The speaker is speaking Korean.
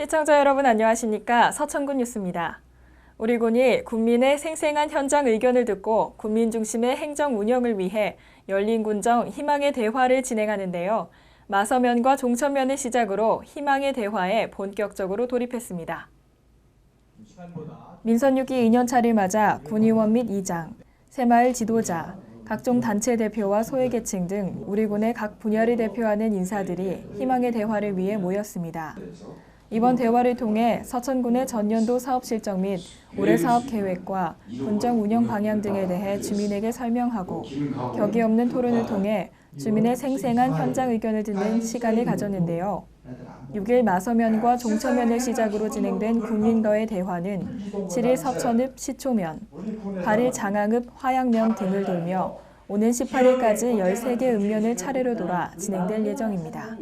시청자 여러분 안녕하십니까? 서천군 뉴스입니다. 우리 군이 국민의 생생한 현장 의견을 듣고 국민 중심의 행정 운영을 위해 열린 군정 희망의 대화를 진행하는데요. 마서면과 종천면을 시작으로 희망의 대화에 본격적으로 돌입했습니다. 민선 6기 2년차를 맞아 군의원 및 이장, 새마을 지도자, 각종 단체 대표와 소외계층 등 우리 군의 각 분야를 대표하는 인사들이 희망의 대화를 위해 모였습니다. 이번 대화를 통해 서천군의 전년도 사업 실정 및 올해 사업 계획과 군정 운영 방향 등에 대해 주민에게 설명하고 격이 없는 토론을 통해 주민의 생생한 현장 의견을 듣는 시간을 가졌는데요. 6일 마서면과 종천면을 시작으로 진행된 국민과의 대화는 7일 서천읍 시초면, 8일 장항읍 화양면 등을 돌며 오는 18일까지 13개 읍면을 차례로 돌아 진행될 예정입니다.